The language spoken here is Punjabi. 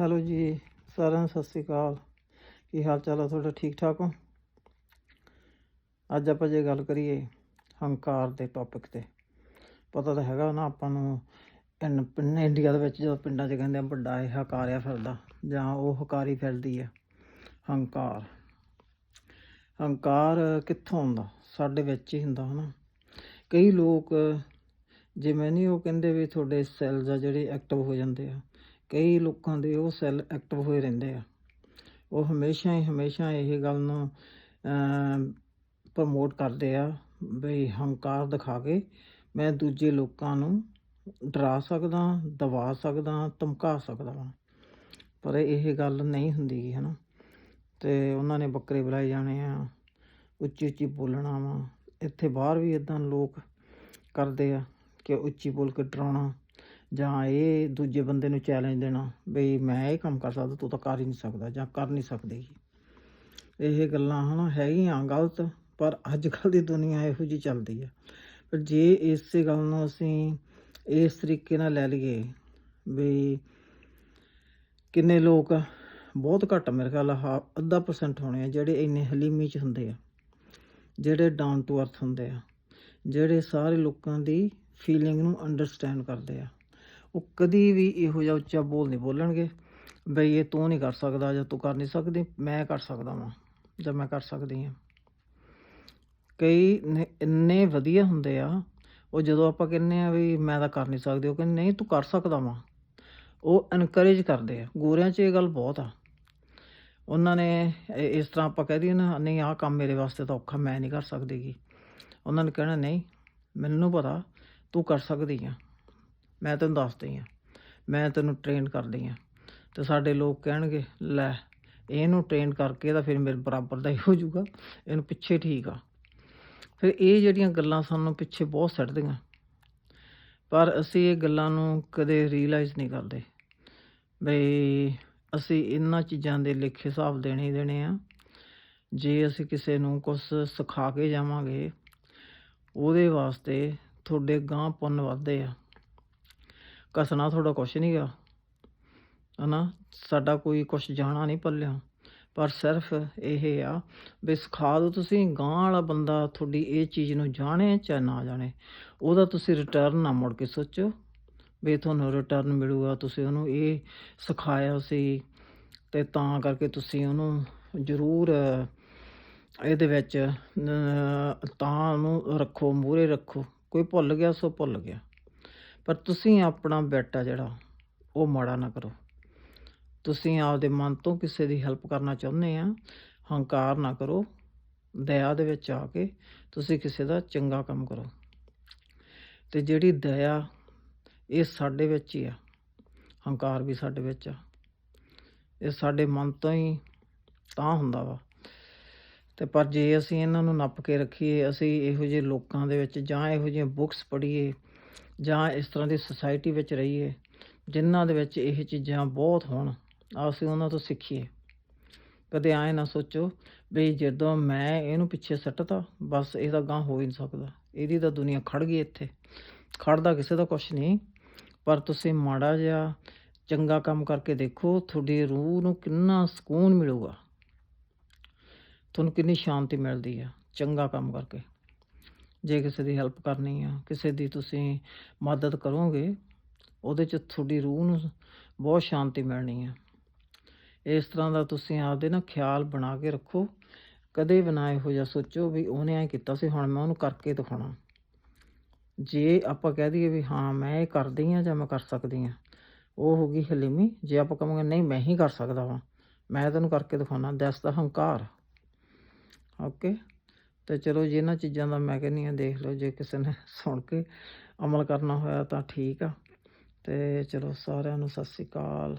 ਹੈਲੋ ਜੀ, ਸਾਰਿਆਂ ਨੂੰ ਸਤਿ ਸ੍ਰੀ ਅਕਾਲ। ਕੀ ਹਾਲ ਚਾਲ ਆ ਤੁਹਾਡਾ? ਠੀਕ ਠਾਕ ਹੋ? ਅੱਜ ਆਪਾਂ ਜੇ ਗੱਲ ਕਰੀਏ ਹੰਕਾਰ ਦੇ ਟੌਪਿਕ ਤੇ, ਪਤਾ ਤਾਂ ਹੈਗਾ ਨਾ ਆਪਾਂ ਨੂੰ ਇਨ- ਪਿੰਡ ਇੰਡੀਆ ਦੇ ਵਿੱਚ ਜਦੋਂ ਪਿੰਡਾਂ 'ਚ ਕਹਿੰਦੇ ਆ ਵੱਡਾ ਇਹ ਹਕਾਰਿਆ ਫਿਰਦਾ, ਜਾਂ ਉਹ ਹਕਾਰੀ ਫਿਰਦੀ ਆ, ਹੰਕਾਰ। ਹੰਕਾਰ ਕਿੱਥੋਂ ਆਉਂਦਾ? ਸਾਡੇ ਵਿੱਚ ਹੀ ਹੁੰਦਾ, ਹਨਾ? ਕਈ ਲੋਕ ਜਿਵੇਂ ਨਹੀਂ ਉਹ ਕਹਿੰਦੇ ਵੀ ਤੁਹਾਡੇ ਸੈੱਲਸ ਆ ਜਿਹੜੇ ਐਕਟਿਵ ਹੋ ਜਾਂਦੇ ਆ ਕਈ ਲੋਕਾਂ ਦੇ ਉਹ ਸੈੱਲ ਐਕਟਿਵ ਹੋਏ ਰਹਿੰਦੇ ਆ। ਉਹ ਹਮੇਸ਼ਾ ਹੀ ਹਮੇਸ਼ਾ ਇਹ ਗੱਲ ਨੂੰ ਪ੍ਰਮੋਟ ਕਰਦੇ ਆ ਬਈ ਹੰਕਾਰ ਦਿਖਾ ਕੇ ਮੈਂ ਦੂਜੇ ਲੋਕਾਂ ਨੂੰ ਡਰਾ ਸਕਦਾ, ਦਬਾ ਸਕਦਾ, ਧਮਕਾ ਸਕਦਾ ਵਾਂ। ਪਰ ਇਹ ਗੱਲ ਨਹੀਂ ਹੁੰਦੀ ਹੈ ਨਾ ਤੇ ਉਹਨਾਂ ਨੇ ਬੱਕਰੇ ਬੁਲਾਏ ਜਾਣੇ ਆ, ਉੱਚੀ ਉੱਚੀ ਬੋਲਣਾ ਵਾ। ਇੱਥੇ ਬਾਹਰ ਵੀ ਇਦਾਂ ਲੋਕ ਕਰਦੇ ਆ ਕਿ ਉੱਚੀ ਬੋਲ ਕੇ ਡਰਾਉਣਾ। ਜਾਂ ਇਹ ਦੂਜੇ ਬੰਦੇ ਨੂੰ ਚੈਲੰਜ ਦੇਣਾ, ਬਈ ਮੈਂ ਇਹ ਕੰਮ ਕਰ ਸਕਦਾ, ਤੂੰ ਤਾਂ ਕਰ ਹੀ ਨਹੀਂ ਸਕਦਾ ਜਾਂ ਕਰ ਨਹੀਂ ਸਕਦੀ ਇਹ ਗੱਲਾਂ ਹਨਾ ਹੈਗੀਆਂ ਗਲਤ, ਪਰ ਅੱਜ ਕੱਲ ਦੀ ਦੁਨੀਆ ਇਹੋ ਜੀ ਚੱਲਦੀ ਆ। ਪਰ ਜੇ ਇਸੇ ਗੱਲ ਨੂੰ ਅਸੀਂ ਇਸ ਤਰੀਕੇ ਨਾਲ ਲੈ ਲਈਏ ਵੀ ਕਿੰਨੇ ਲੋਕ ਬਹੁਤ ਘੱਟ ਮੇਰੇ ਖਿਆਲ ਆ ਅੱਧਾ ਪਰਸੈਂਟ ਹੋਣੇ ਆ ਜਿਹੜੇ ਇੰਨੇ ਹਲੀਮੀ ਚ ਹੁੰਦੇ ਆ, ਜਿਹੜੇ ਡਾਊਨ ਟੂ ਅਰਥ ਹੁੰਦੇ ਆ, ਜਿਹੜੇ ਸਾਰੇ ਲੋਕਾਂ ਦੀ ਫੀਲਿੰਗ ਨੂੰ ਅੰਡਰਸਟੈਂਡ ਕਰਦੇ ਆ। ਉਹ ਕਦੀ ਵੀ ਇਹੋ ਜਿਹਾ ਉੱਚਾ ਬੋਲ ਨਹੀਂ ਬੋਲਣਗੇ। ਬਈ ਇਹ ਤੂੰ ਨਹੀਂ ਕਰ ਸਕਦਾ ਜਾਂ ਤੂੰ ਕਰ ਨਹੀਂ ਸਕਦੀ, ਮੈਂ ਕਰ ਸਕਦਾ ਵਾਂ ਜਾਂ ਮੈਂ ਕਰ ਸਕਦੀ ਹਾਂ ਕਈ ਇੰਨੇ ਵਧੀਆ ਹੁੰਦੇ ਆ, ਉਹ ਜਦੋਂ ਆਪਾਂ ਕਹਿੰਨੇ ਆ ਵੀ ਮੈਂ ਤਾਂ ਕਰ ਨਹੀਂ ਸਕਦੀ, ਉਹ ਕਹਿੰਦੇ ਨਹੀਂ ਤੂੰ ਕਰ ਸਕਦਾ ਵਾਂ। ਉਹ ਐਨਕਰੇਜ ਕਰਦੇ ਆ। ਗੋਰਿਆਂ 'ਚ ਇਹ ਗੱਲ ਬਹੁਤ ਆ। ਉਹਨਾਂ ਨੇ ਇਸ ਤਰ੍ਹਾਂ ਆਪਾਂ ਕਹਿ ਦਈਏ ਨਾ, ਨਹੀਂ ਆਹ ਕੰਮ ਮੇਰੇ ਵਾਸਤੇ ਤਾਂ ਔਖਾ, ਮੈਂ ਨਹੀਂ ਕਰ ਸਕਦੀਗੀ। ਉਹਨਾਂ ਨੇ ਕਹਿਣਾ, ਨਹੀਂ, ਮੈਨੂੰ ਪਤਾ, ਤੂੰ ਕਰ ਸਕਦੀ ਆ। ਮੈਂ ਤੈਨੂੰ ਦੱਸਦੀ ਆ। ਮੈਂ ਤੈਨੂੰ ਟ੍ਰੇਨ ਕਰਦੀ ਆ। ਤੇ ਸਾਡੇ ਲੋਕ ਕਹਿਣਗੇ, ਲੈ, ਇਹਨੂੰ ਟ੍ਰੇਨ ਕਰਕੇ ਤਾਂ ਫਿਰ ਮੇਰੇ ਬਰਾਬਰ ਦਾ ਹੀ ਹੋ ਜਾਊਗਾ। ਇਹਨੂੰ ਪਿੱਛੇ ਠੀਕ ਆ। ਫਿਰ ਇਹ ਜਿਹੜੀਆਂ ਗੱਲਾਂ ਸਾਨੂੰ ਪਿੱਛੇ ਬਹੁਤ ਸੱਟਦੀਆਂ। ਪਰ ਅਸੀਂ ਇਹ ਗੱਲਾਂ ਨੂੰ ਕਦੇ ਰੀਅਲਾਈਜ਼ ਨਹੀਂ ਕਰਦੇ। ਬਈ ਅਸੀਂ ਇਹਨਾਂ ਚੀਜ਼ਾਂ ਦੇ ਲੇਖੇ ਹਿਸਾਬ ਦੇਣੇ ਹੀ ਦੇਣੇ ਆ। ਜੇ ਅਸੀਂ ਕਿਸੇ ਨੂੰ ਕੁਝ ਸਿਖਾ ਕੇ ਜਾਵਾਂਗੇ, ਉਹਦੇ ਵਾਸਤੇ ਤੁਹਾਡੇ ਗਾਂ ਪੁੰਨ ਵੱਧਦੇ ਆ। ਕਸਣਾ ਤੁਹਾਡਾ ਕੁਛ ਨਹੀਂ ਗਾ। ਹਨਾ? ਸਾਡਾ ਕੋਈ ਕੁਛ ਜਾਣਾ ਨਹੀਂ ਪੱਲਿਓ ਪਰ ਸਿਰਫ ਇਹ ਆ ਵੀ ਸਿਖਾ ਦੋ ਤੁਸੀਂ ਗਾਂ ਵਾਲਾ ਬੰਦਾ ਤੁਹਾਡੀ ਇਹ ਚੀਜ਼ ਨੂੰ ਜਾਣੇ ਚਾਹੇ ਨਾ ਜਾਣੇ। ਉਹਦਾ ਤੁਸੀਂ ਰਿਟਰਨ ਨਾ ਮੁੜ ਕੇ ਸੋਚੋ ਵੀ ਤੁਹਾਨੂੰ ਰਿਟਰਨ ਮਿਲੂਗਾ, ਤੁਸੀਂ ਉਹਨੂੰ ਇਹ ਸਿਖਾਇਆ ਸੀ ਤੇ ਤਾਂ ਕਰਕੇ ਤੁਸੀਂ ਉਹਨੂੰ ਜ਼ਰੂਰ ਇਹਦੇ ਵਿੱਚ ਤਾਂ ਉਹਨੂੰ ਰੱਖੋ, ਮੂਹਰੇ ਰੱਖੋ। ਕੋਈ ਭੁੱਲ ਗਿਆ ਸੋ ਭੁੱਲ ਗਿਆ। ਪਰ ਤੁਸੀਂ ਆਪਣਾ ਬੇਟਾ ਜਿਹੜਾ, ਉਹ ਮਾੜਾ ਨਾ ਕਰੋ। ਤੁਸੀਂ ਆਪਦੇ ਮਨ ਤੋਂ ਕਿਸੇ ਦੀ ਹੈਲਪ ਕਰਨਾ ਚਾਹੁੰਦੇ ਆ, ਹੰਕਾਰ ਨਾ ਕਰੋ। ਦਇਆ ਦੇ ਵਿੱਚ ਆ ਕੇ ਤੁਸੀਂ ਕਿਸੇ ਦਾ ਚੰਗਾ ਕੰਮ ਕਰੋ। ਤੇ ਜਿਹੜੀ ਦਇਆ, ਇਹ ਸਾਡੇ ਵਿੱਚ ਹੀ ਆ। ਹੰਕਾਰ ਵੀ ਸਾਡੇ ਵਿੱਚ ਆ। ਇਹ ਸਾਡੇ ਮਨ ਤੋਂ ਹੀ ਤਾਂ ਹੁੰਦਾ ਵਾ। ਤੇ ਪਰ ਜੇ ਅਸੀਂ ਇਹਨਾਂ ਨੂੰ ਨੱਪ ਕੇ ਰੱਖੀਏ, ਅਸੀਂ ਇਹੋ ਜਿਹੇ ਲੋਕਾਂ ਦੇ ਵਿੱਚ ਜਾਂ ਇਹੋ ਜਿਹੀਆਂ ਬੁੱਕਸ ਪੜ੍ਹੀਏ ਜਾਂ ਇਸ ਤਰ੍ਹਾਂ ਦੀ ਸੁਸਾਇਟੀ ਵਿੱਚ ਰਹੀਏ, ਜਿਨ੍ਹਾਂ ਦੇ ਵਿੱਚ ਇਹ ਚੀਜ਼ਾਂ ਬਹੁਤ ਹੋਣ, ਅਸੀਂ ਉਹਨਾਂ ਤੋਂ ਸਿੱਖੀਏ। ਕਦੇ ਐਂ ਨਾ ਸੋਚੋ ਵੀ ਜਦੋਂ ਮੈਂ ਇਹਨੂੰ ਪਿੱਛੇ ਸੱਟਤਾ, ਬਸ ਇਹਦਾ ਗਾਂ ਹੋ ਹੀ ਨਹੀਂ ਸਕਦਾ। ਇਹਦੀ ਤਾਂ ਦੁਨੀਆ ਖੜ ਗਈ ਇੱਥੇ। ਖੜਦਾ ਕਿਸੇ ਦਾ ਕੁਝ ਨਹੀਂ। ਪਰ ਤੁਸੀਂ ਮਾੜਾ ਜਿਹਾ ਚੰਗਾ ਕੰਮ ਕਰਕੇ ਦੇਖੋ, ਤੁਹਾਡੀ ਰੂਹ ਨੂੰ ਕਿੰਨਾ ਸਕੂਨ ਮਿਲੂਗਾ। ਤੁਹਾਨੂੰ ਕਿੰਨੀ ਸ਼ਾਂਤੀ ਮਿਲਦੀ ਆ ਚੰਗਾ ਕੰਮ ਕਰਕੇ। ਜੇ ਕਿਸੇ ਦੀ ਹੈਲਪ ਕਰਨੀ ਆ, ਕਿਸੇ ਦੀ ਤੁਸੀਂ ਮਦਦ ਕਰੋਗੇ, ਉਹਦੇ ਚ ਤੁਹਾਡੀ ਰੂਹ ਨੂੰ ਬਹੁਤ ਸ਼ਾਂਤੀ ਮਿਲਣੀ ਆ। ਇਸ ਤਰ੍ਹਾਂ ਦਾ ਤੁਸੀਂ ਆਪਦੇ ਨਾ ਖਿਆਲ ਬਣਾ ਕੇ ਰੱਖੋ। ਕਦੇ ਵੀ ਨਾ ਇਹੋ ਜਿਹਾ ਸੋਚੋ ਵੀ ਉਹਨੇ ਐ ਕੀਤਾ ਸੀ, ਹੁਣ ਮੈਂ ਉਹਨੂੰ ਕਰਕੇ ਦਿਖਾਉਣਾ। ਜੇ ਆਪਾਂ ਕਹਿ ਦਈਏ ਵੀ ਹਾਂ, ਮੈਂ ਇਹ ਕਰਦੀ ਆ ਜਾਂ ਮੈਂ ਕਰ ਸਕਦੀ ਆ, ਉਹ ਹੋ ਗਈ ਹਲੀਮੀ। ਜੇ ਆਪਾਂ ਕਹਾਂਗੇ, ਨਹੀਂ, ਮੈਂ ਹੀ ਕਰ ਸਕਦਾ ਵਾਂ, ਮੈਂ ਤੈਨੂੰ ਕਰਕੇ ਦਿਖਾਉਣਾ ਦਸ ਦਾ ਹੰਕਾਰ। ਓਕੇ ਤੇ ਚਲੋ ਜੇ, ਇਹਨਾਂ ਚੀਜ਼ਾਂ ਦਾ ਮੈਂ ਕਹਿੰਦੀ ਆ ਦੇਖ ਲਓ ਜੇ ਕਿਸੇ ਨੇ ਸੁਣ ਕੇ ਅਮਲ ਕਰਨਾ ਹੋਇਆ ਤਾਂ ਠੀਕ ਆ। ਤੇ ਚਲੋ ਸਾਰਿਆਂ ਨੂੰ ਸਤਿ ਸ੍ਰੀ ਅਕਾਲ।